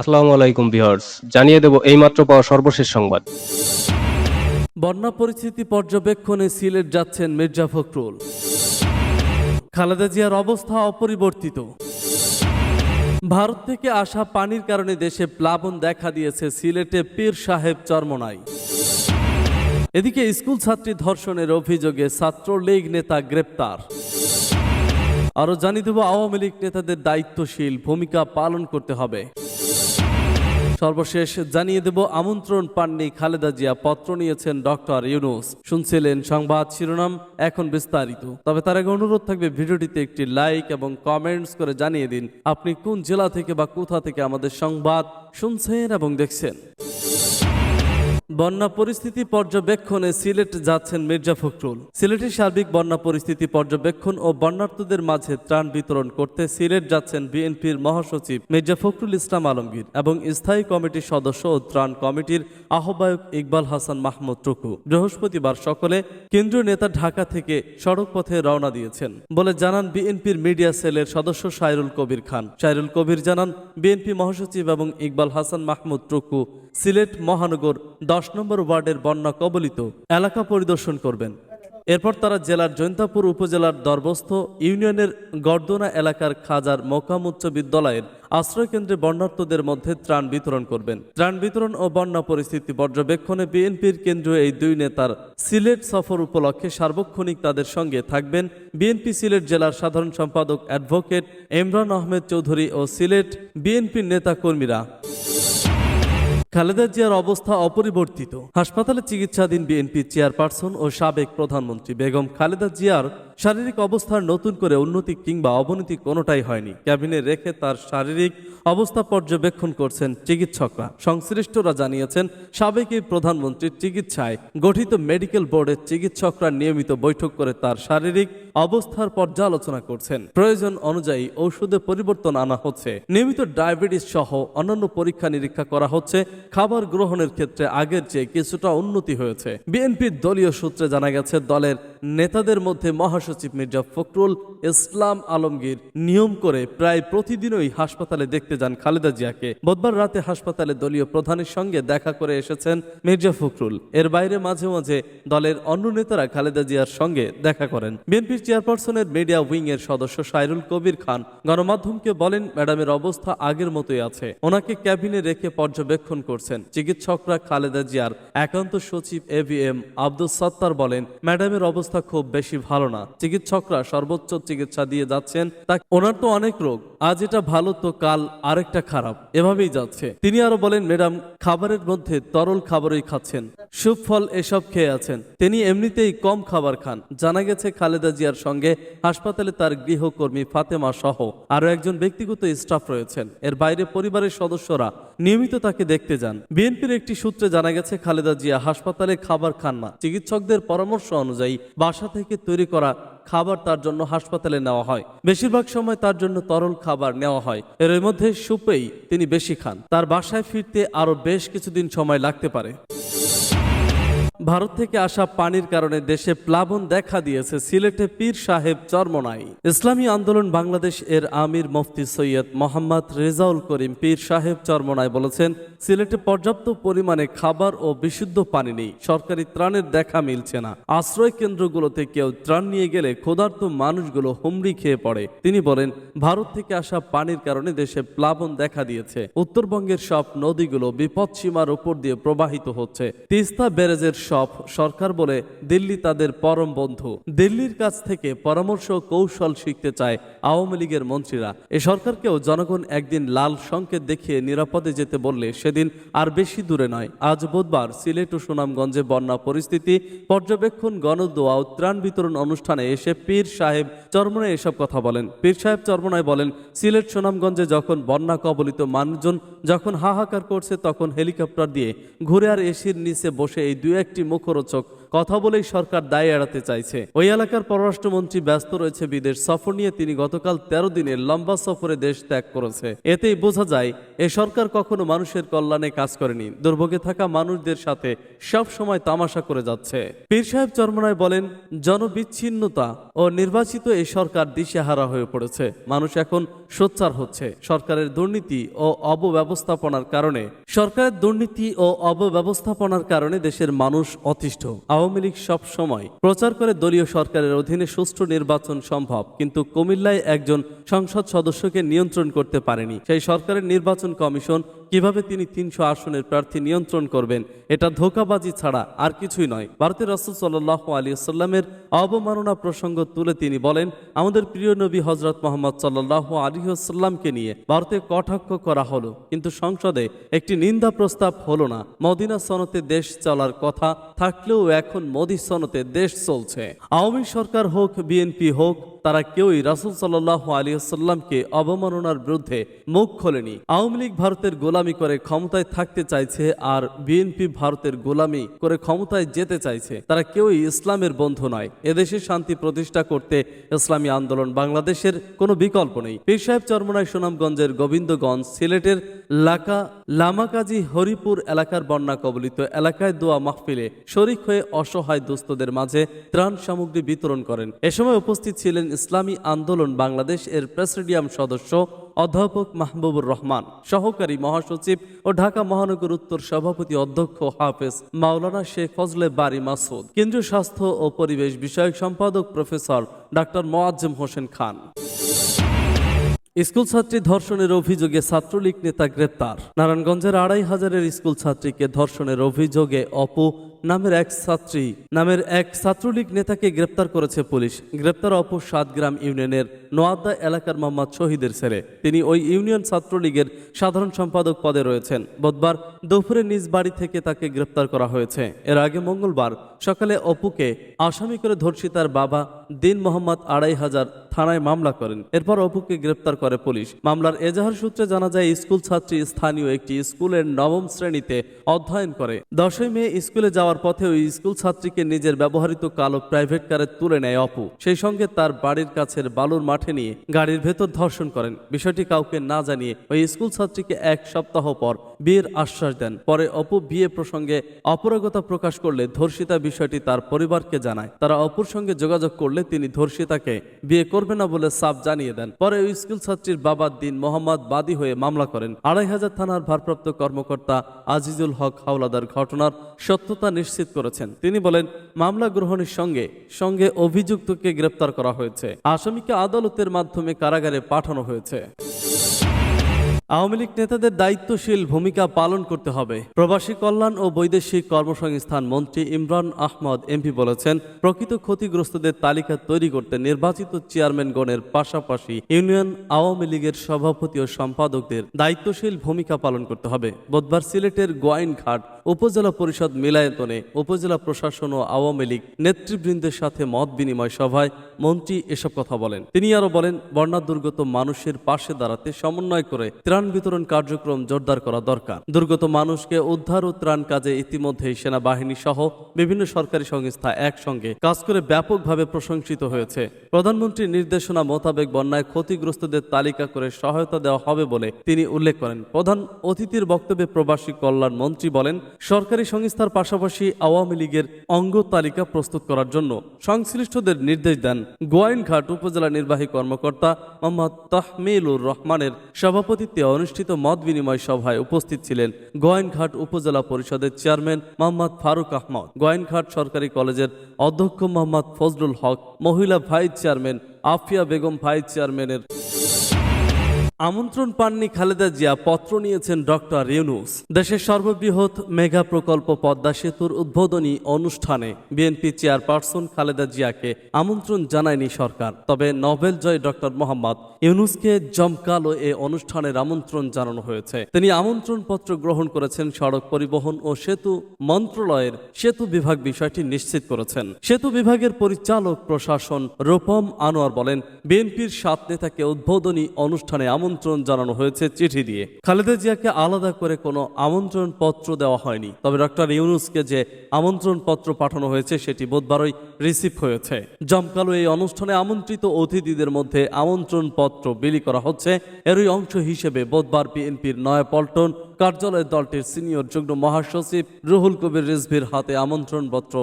আসসালামু আলাইকুম ভিউয়ার্স, জানিয়ে দেব এইমাত্র পাওয়া সর্বশেষ সংবাদ। বন্যা পরিস্থিতি পর্যবেক্ষণে সিলেট যাচ্ছেন মির্জা ফখরুল। খালেদা জিয়ার অবস্থা অপরিবর্তিত। ভারত থেকে আসা পানির কারণে দেশে প্লাবন দেখা দিয়েছে সিলেটে পীর সাহেব চরমনাই। এদিকে স্কুল ছাত্রী ধর্ষণের অভিযোগে ছাত্রলীগ নেতা গ্রেপ্তার। আরও জানিয়ে দেব, আওয়ামী লীগ নেতাদের দায়িত্বশীল, ভূমিকা পালন করতে হবে। সর্বশেষ জানিয়ে দেব, আমন্ত্রণ পাননি খালেদা জিয়া, পত্র নিয়েছেন ডক্টর ইউনুস। শুনছিলেন সংবাদ শিরোনাম, এখন বিস্তারিত। তবে তার আগে অনুরোধ থাকবে, ভিডিওটিতে একটি লাইক এবং কমেন্টস করে জানিয়ে দিন, আপনি কোন জেলা থেকে বা কোথা থেকে আমাদের সংবাদ শুনছেন এবং দেখছেন। বন্যা পরিস্থিতি পর্যবেক্ষণে সিলেট যাচ্ছেন মির্জা ফখরুল। সিলেটের সার্বিক বন্যা পরিস্থিতি পর্যবেক্ষণ ও বন্যার্থদের মাঝে ত্রাণ বিতরণ করতে সিলেট যাচ্ছেন বিএনপির মহাসচিব মির্জা ফখরুল ইসলাম আলমগীর এবং স্থায়ী কমিটির সদস্য ও ত্রাণ কমিটির আহ্বায়ক ইকবাল হাসান মাহমুদ টুকু। বৃহস্পতিবার সকালে কেন্দ্রীয় নেতা ঢাকা থেকে সড়ক পথে রওনা দিয়েছেন বলে জানান বিএনপির মিডিয়া সেলের সদস্য সাইরুল কবির খান। সাইরুল কবির জানান, বিএনপি মহাসচিব এবং ইকবাল হাসান মাহমুদ টুকু সিলেট মহানগর দশ নম্বর ওয়ার্ডের বন্যা কবলিত এলাকা পরিদর্শন করবেন। এরপর তারা জেলার জৈন্তাপুর উপজেলার দরবস্থ ইউনিয়নের গর্দনা এলাকার খাজার মোকাম উচ্চ বিদ্যালয়ের আশ্রয়কেন্দ্রে বন্যার্থদের মধ্যে ত্রাণ বিতরণ করবেন। ত্রাণ বিতরণ ও বন্যা পরিস্থিতি পর্যবেক্ষণে বিএনপির কেন্দ্রীয় এই দুই নেতার সিলেট সফর উপলক্ষে সার্বক্ষণিক তাদের সঙ্গে থাকবেন বিএনপি সিলেট জেলার সাধারণ সম্পাদক অ্যাডভোকেট ইমরান আহমেদ চৌধুরী ও সিলেট বিএনপির নেতা কর্মীরা খালেদা জিয়ার অবস্থা অপরিবর্তিত। হাসপাতালে চিকিৎসাধীন বিএনপি চেয়ারপারসন ও সাবেক প্রধানমন্ত্রী বেগম খালেদা জিয়ার শারীরিক অবস্থার নতুন করে উন্নতি কিংবা অবনতি কোনোটাই হয়নি। ক্যাবিনে রেখে তার শারীরিক অবস্থা পর্যবেক্ষণ করছেন চিকিৎসকরা। সংশ্লিষ্টরা জানিয়েছেন সাবেক প্রধানমন্ত্রীর চিকিৎসায় গঠিত মেডিকেল বোর্ডের চিকিৎসকরা নিয়মিত বৈঠক করে তার শারীরিক অবস্থার পর্যালোচনা করছেন। প্রয়োজন অনুযায়ী ঔষধে পরিবর্তন আনা হচ্ছে। নিয়মিত ডায়াবেটিস সহ অন্যান্য পরীক্ষা নিরীক্ষা করা হচ্ছে। খাবার গ্রহণের ক্ষেত্রে আগের চেয়ে কিছুটা উন্নতি হয়েছে। বিএনপির দলীয় সূত্রে জানা গেছে, দলের নেতাদের মধ্যে মহাসচিব মির্জা ফখরুল ইসলাম আলমগীর নিয়ম করে প্রায় প্রতিদিনই হাসপাতালে দেখতে যান খালেদা জিয়াকে। বুধবার রাতে হাসপাতালে দলীয় প্রধানের সঙ্গে দেখা করে এসেছেন মির্জা ফখরুল। এর বাইরে মাঝে মাঝে দলের অন্য নেতারা খালেদা জিয়ার সঙ্গে দেখা করেন। বিএনপির চেয়ারপারসনের মিডিয়া উইং এর সদস্য সাইরুল কবির খান গণমাধ্যমকে বলেন, ম্যাডামের অবস্থা আগের মতোই আছে। ওনাকে ক্যাবিনে রেখে পর্যবেক্ষণ করছেন। চিকিৎসকরা খালেদা জিয়ার একান্ত সচিব A V M Abdul Sattar বলেন, ম্যাডামের অবস্থা খুব বেশি ভালো না। চিকিৎসকরা সর্বোচ্চ চিকিৎসা দিয়ে যাচ্ছেন, তা ওনার তো অনেক রোগ, আজ এটা ভালো তো কাল আরেকটা খারাপ। এভাবেই যাচ্ছে। তিনি আরও বলেন, ম্যাডাম খাবারের মধ্যে তরল খাবারই খাচ্ছেন। সুপ, ফল এসব খেয়ে আছেন। তিনি এমনিতেই কম খাবার খান। জানা গেছে খালেদা জিয়ার সঙ্গে হাসপাতালে তার গৃহকর্মী ফাতেমা সহ আরও একজন ব্যক্তিগত স্টাফ রয়েছেন। এর বাইরে পরিবারের সদস্যরা নিয়মিত তাকে দেখতে যান। বিএনপির একটি সূত্রে জানা গেছে, খালেদা জিয়া হাসপাতালে খাবার খান না। চিকিৎসকদের পরামর্শ অনুযায়ী বাসা থেকে তৈরি করা খাবার তার জন্য হাসপাতালে নেওয়া হয়। বেশিরভাগ সময় তার জন্য তরল খাবার নেওয়া হয়। এর মধ্যে সুপেই তিনি বেশি খান। তার বাসায় ফিরতে আরও বেশ কিছুদিন সময় লাগতে পারে। ভারত থেকে আসা পানির কারণে দেশে প্লাবন দেখা দিয়েছে। সিলেটে পীর সাহেব চরমনাই। ইসলামী আন্দোলন বাংলাদেশ এর আমির মুফতি সৈয়দ মোহাম্মদ রেজাউল করিম পীর সাহেব চরমনাই বলেছেন, সিলেটে পর্যাপ্ত পরিমাণে খাবার ও বিশুদ্ধ পানি নেই। সরকারি ত্রাণের দেখা মিলছে না। আশ্রয় কেন্দ্রগুলোতে কেউ ত্রাণ নিয়ে গেলে ক্ষুধার্ত মানুষগুলো হুমড়ি খেয়ে পড়ে। তিনি বলেন, ভারত থেকে আসা পানির কারণে দেশে প্লাবন দেখা দিয়েছে। উত্তরবঙ্গের সব নদীগুলো বিপদ সীমার উপর দিয়ে প্রবাহিত হচ্ছে। তিস্তা ব্যারেজের সব সরকার বলে দিল্লি তাদের পরম বন্ধু। দিল্লির কাছ থেকে পরামর্শ কৌশল শিখতে চায় আওয়ামী লীগের মন্ত্রীরা। এ সরকারকেও জনগণ একদিন লাল সংকেত দেখিয়ে নিরাপদে যেতে বললে সেদিন আর বেশি দূরে নয়। আজ বুধবার সিলেট ও সুনামগঞ্জে বন্যা পরিস্থিতি, পর্যবেক্ষণ, গণদোয়া ত্রাণ বিতরণ অনুষ্ঠানে এসে পীর সাহেব চরমনায় এসব কথা বলেন। পীর সাহেব চরমনায় বলেন, সিলেট সুনামগঞ্জে যখন বন্যা কবলিত মানুষজন যখন হাহাকার করছে তখন হেলিকপ্টার দিয়ে ঘুরে আর এসির নিচে বসে এই দু একটি মুখরোচক কথা বলেই সরকার দায় এড়াতে চাইছে। ওই এলাকার পররাষ্ট্রমন্ত্রী ব্যস্ত রয়েছে বিদেশ সফর নিয়ে। তিনি গতকাল তেরো দিনের লম্বা সফরে দেশ ত্যাগ করেছে। এতেই বোঝা যায়, এ সরকার কখনো মানুষের কল্যাণে কাজ করেনি। দুর্ভোগে থাকা মানুষদের সাথে সব সময় তামাশা করে যাচ্ছে। পীর সাহেব চরমনায় বলেন, জনবিচ্ছিন্নতা ও নির্বাচিত এই সরকার দিশেহারা হয়ে পড়েছে। মানুষ এখন সোচ্চার হচ্ছে। সরকারের দুর্নীতি ও অবব্যবস্থাপনার কারণে, সরকারের দুর্নীতি ও অবব্যবস্থাপনার কারণে দেশের মানুষ অতিষ্ঠ। আওয়ামী লীগ সব সময় প্রচার করে দলীয় সরকারের অধীনে সুষ্ঠু নির্বাচন সম্ভব, কিন্তু কুমিল্লায় একজন সংসদ সদস্যকে নিয়ন্ত্রণ করতে পারেনি। সেই সরকারের নির্বাচন কমিশন কীভাবে তিনি তিনশো আসনের প্রার্থী নিয়ন্ত্রণ করবেন, এটা ধোকাবাজি ছাড়া আর কিছুই নয়। ভারতের রসুল সাল্লাহ আলী সাল্লামের অবমাননা প্রসঙ্গ তুলে তিনি বলেন, আমাদের প্রিয় নবী হজরত মোহাম্মদ সাল্লাহ আলী সাল্লামকে নিয়ে ভারতে কটাক্ষ করা হলো, কিন্তু সংসদে একটি নিন্দা প্রস্তাব হলো না। মদিনা সনতে দেশ চলার কথা থাকলেও এখন মোদী সনতে দেশ চলছে। আওয়ামী সরকার হোক, বিএনপি হোক তারা কেউই রাসুল সাল্লাহ আলিয়াল্লামকে অবমাননার বিরুদ্ধে মুখ খোলেনি। আওয়ামী লীগ ভারতের গোলামি করে ক্ষমতায় থাকতে চাইছে আর বিএনপি ভারতের গোলামি করে ক্ষমতায় যেতে চাইছে। তারা কেউই ইসলামের বন্ধু নয়। এদেশে শান্তি প্রতিষ্ঠা করতে ইসলামী আন্দোলন বাংলাদেশের কোনো বিকল্প নেই। পীর সাহেব চরমনায় সুনামগঞ্জের গোবিন্দগঞ্জ সিলেটের লাকা লামাকাজি হরিপুর এলাকার বন্যা কবলিত এলাকায় দোয়া মাহফিলে শরিক হয়ে অসহায় দুস্থদের মাঝে ত্রাণ সামগ্রী বিতরণ করেন। এ সময় উপস্থিত ছিলেন ইসলামী আন্দোলন বাংলাদেশ এর প্রেসিডিয়াম সদস্য অধ্যাপক মাহবুবুর রহমান, সহকারী মহাসচিব ও ঢাকা মহানগর উত্তর সভাপতি অধ্যক্ষ হাফেজ মাওলানা শেখ ফজলে বারি মাসুদ কেন্দ্রীয় স্বাস্থ্য ও পরিবেশ বিষয়ক সম্পাদক professor doctor Moazzem Hossain Khan. School ছাত্রী ধর্ষণের অভিযোগে ছাত্রলীগ নেতা গ্রেপ্তার। নারায়ণগঞ্জের আড়াই হাজারের স্কুল ছাত্রীকে ধর্ষণের অভিযোগে অপু নামের এক ছাত্রী, নামের এক ছাত্রলীগ নেতাকে গ্রেপ্তার করেছে পুলিশ। গ্রেপ্তার অপু সাতগ্রাম ইউনিয়নের নোয়াদ্দা এলাকার মোহাম্মদ শহীদের ছেলে। তিনি ওই ইউনিয়ন ছাত্রলীগের সাধারণ সম্পাদক পদে রয়েছেন। বুধবার দুপুরে নিজ বাড়ি থেকে তাকে গ্রেপ্তার করা হয়েছে। এর আগে মঙ্গলবার সকালে অপুকে আসামি করে ধর্ষিতার বাবা দিন মোহাম্মদ আড়াই হাজার থানায় মামলা করেন। এরপর অপুকে গ্রেপ্তার করে পুলিশ। মামলার এজাহার সূত্রে জানা যায়, স্কুল ছাত্রী স্থানীয় একটি স্কুলের নবম শ্রেণীতে অধ্যয়ন করে। দশই মে স্কুলে যাওয়ার পথে ওই স্কুল ছাত্রীকে নিজের ব্যবহৃত কালো প্রাইভেট কারে তুলে নেয় অপু। সেই সঙ্গে তার বাড়ির কাছের বালুর মাঠে নিয়ে গাড়ির ভেতর ধর্ষণ করেন। বিষয়টি কাউকে না জানিয়ে ওই স্কুল ছাত্রীকে এক সপ্তাহ পর বিয়ের আশ্বাস দেন। পরে অপু বিয়ে প্রসঙ্গে অপরাগতা প্রকাশ করলে ধর্ষিতা বিষয়টি তার পরিবারকে জানায়। তারা অপুর সঙ্গে যোগাযোগ করলে তিনি ধর্ষিতাকে বিয়ে করবে না বলে সাফ জানিয়ে দেন। পরে ওই স্কুল ছাত্রীর বাবার দিন মোহাম্মদ বাদী হয়ে মামলা করেন। আড়াই হাজার থানার ভারপ্রাপ্ত কর্মকর্তা আজিজুল হক হাওলাদার ঘটনার সত্যতা নিশ্চিত করেছেন। তিনি বলেন, মামলা গ্রহণের সঙ্গে সঙ্গে অভিযুক্তকে গ্রেপ্তার করা হয়েছে। আসামিকে আদালতের মাধ্যমে কারাগারে পাঠানো হয়েছে। আওয়ামী লীগ নেতাদের দায়িত্বশীল ভূমিকা পালন করতে হবে। প্রবাসী কল্যাণ ও বৈদেশিক কর্মসংস্থান মন্ত্রী ইমরান আহমদ এমপি বলেছেন, প্রকৃত ক্ষতিগ্রস্তদের তালিকা তৈরি করতে নির্বাচিত চেয়ারম্যান গণের পাশাপাশি ইউনিয়ন আওয়ামী লীগের সভাপতি ও সম্পাদকদের দায়িত্বশীল ভূমিকা পালন করতে হবে। বুধবার সিলেটের গোয়াইনঘাট উপজেলা পরিষদ মিলায়তনে উপজেলা প্রশাসন ও আওয়ামী লীগ নেতৃবৃন্দের সাথে মত বিনিময় সভায় মন্ত্রী এসব কথা বলেন। তিনি আরও বলেন বন্যা দুর্গত মানুষের পাশে দাঁড়াতে সমন্বয় করে ত্রাণ বিতরণ কার্যক্রম জোরদার করা দরকার। দুর্গত মানুষকে উদ্ধার ও ত্রাণ কাজে ইতিমধ্যেই সেনাবাহিনী সহ বিভিন্ন সরকারি সংস্থা একসঙ্গে কাজ করে ব্যাপকভাবে প্রশংসিত হয়েছে। প্রধানমন্ত্রীর নির্দেশনা মোতাবেক বন্যায় ক্ষতিগ্রস্তদের তালিকা করে সহায়তা দেওয়া হবে বলে তিনি উল্লেখ করেন। প্রধান অতিথির বক্তব্যে প্রবাসী কল্যাণ মন্ত্রী বলেন সরকারি সংস্থার পাশাপাশি আওয়ামী লীগের অঙ্গ তালিকা প্রস্তুত করার জন্য সংশ্লিষ্টদের নির্দেশ দেন গোয়াইনঘাট উপজেলা নির্বাহী কর্মকর্তা মোহাম্মদ তাহমিলুর রহমানের সভাপতিত্বে অনুষ্ঠিত মত বিনিময় সভায় উপস্থিত ছিলেন গোয়াইনঘাট উপজেলা পরিষদের চেয়ারম্যান মোহাম্মদ ফারুক আহমদ, গোয়াইনঘাট সরকারি কলেজের অধ্যক্ষ মোহাম্মদ ফজলুল হক, মহিলা vice chairman Afia Begum vice চেয়ারম্যানের আমন্ত্রণ পাননি খালেদা জিয়া, পত্র নিয়েছেন ডক্টর ইউনুস। দেশের সর্ববৃহৎ মেগা প্রকল্প পদ্মা সেতুর উদ্বোধনী অনুষ্ঠানে বিএনপি চেয়ারপারসন খালেদা জিয়াকে আমন্ত্রণ জানায়নি সরকার। তবে নোবেল জয় ডক্টর মোহাম্মদ ইউনুসকে জমকালো এ অনুষ্ঠানের আমন্ত্রণ জানানো হয়েছে। তিনি আমন্ত্রণ পত্র গ্রহণ করেছেন সড়ক পরিবহন ও সেতু মন্ত্রণালয়ের সেতু বিভাগ বিষয়টি নিশ্চিত করেছেন। সেতু বিভাগের পরিচালক প্রশাসন রূপম আনোয়ার বলেন, বিএনপির সাত নেতাকে উদ্বোধনী অনুষ্ঠানে আমন্ত্রণ আমন্ত্রণ জানানো হয়েছে চিঠি দিয়ে। খালেদা জিয়াকে আলাদা করে কোনো আমন্ত্রণ পত্র দেওয়া হয়নি। তবে ডক্টর ইউনুসকে যে আমন্ত্রণ পত্র পাঠানো হয়েছে, সেটি বুধবারই রিসিভ হয়েছে। জমকালো এই অনুষ্ঠানে আমন্ত্রিত অতিথিদের মধ্যে আমন্ত্রণ পত্র বিলি করা হচ্ছে। এরই অংশ হিসেবে বুধবার বিএনপির নয়াপল্টন কার্যালয়ের দলটির সিনিয়র যুগ্ম মহাসচিব রুহুল কবির রিজভির হাতে আমন্ত্রণ পত্র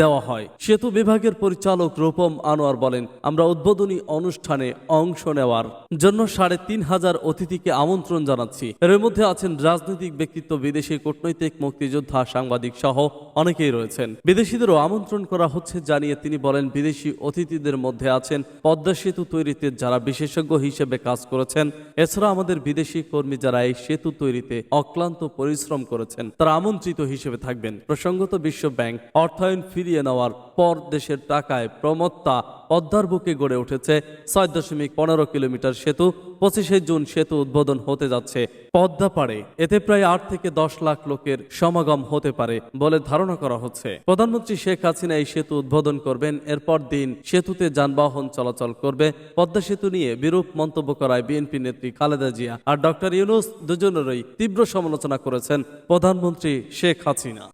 দেওয়া হয়। সেতু বিভাগের পরিচালক রূপম আনোয়ার বলেন, আমরা উদ্বোধনী অনুষ্ঠানে অংশ নেওয়ার জন্য সাড়ে তিন হাজার অতিথিকে আমন্ত্রণ জানাচ্ছি। এর মধ্যে আছেন রাজনৈতিক ব্যক্তিত্ব, বিদেশি কূটনৈতিক, মুক্তিযোদ্ধা, সাংবাদিক সহ অনেকেই রয়েছেন। বিদেশিদেরও আমন্ত্রণ করা হচ্ছে জানিয়ে তিনি বলেন, বিদেশি অতিথিদের মধ্যে আছেন পদ্মা সেতু তৈরিতে যারা বিশেষজ্ঞ হিসেবে কাজ করেছেন। এছাড়া আমাদের বিদেশি কর্মী যারা এই সেতু তৈরিতে অক্লান্ত পরিশ্রম করেছেন, তারা আমন্ত্রিত হিসেবে থাকবেন। প্রসঙ্গত বিশ্ব ব্যাংক অর্থায়ন ফিরিয়ে নেওয়ার পর দেশের টাকায় প্রমত্তা পদ্মার বুকে গড়ে উঠেছে। ছয় দশমিক পনেরো কিলোমিটার সেতু, পঁচিশে জুন সেতু উদ্বোধন হতে যাচ্ছে। পদ্মা পাড়ে, এতে প্রায় আট থেকে দশ লাখ লোকের সমাগম হতে পারে বলে ধারণা করা হচ্ছে। প্রধানমন্ত্রী শেখ হাসিনা এই সেতু উদ্বোধন করবেন, এরপর দিন সেতুতে যানবাহন চলাচল করবে। পদ্মা সেতু নিয়ে বিরূপ মন্তব্য করায় বিএনপি নেত্রী খালেদা জিয়া আর ডক্টর ইউনুস দুজনেরই তীব্র সমালোচনা করেছেন প্রধানমন্ত্রী শেখ হাসিনা।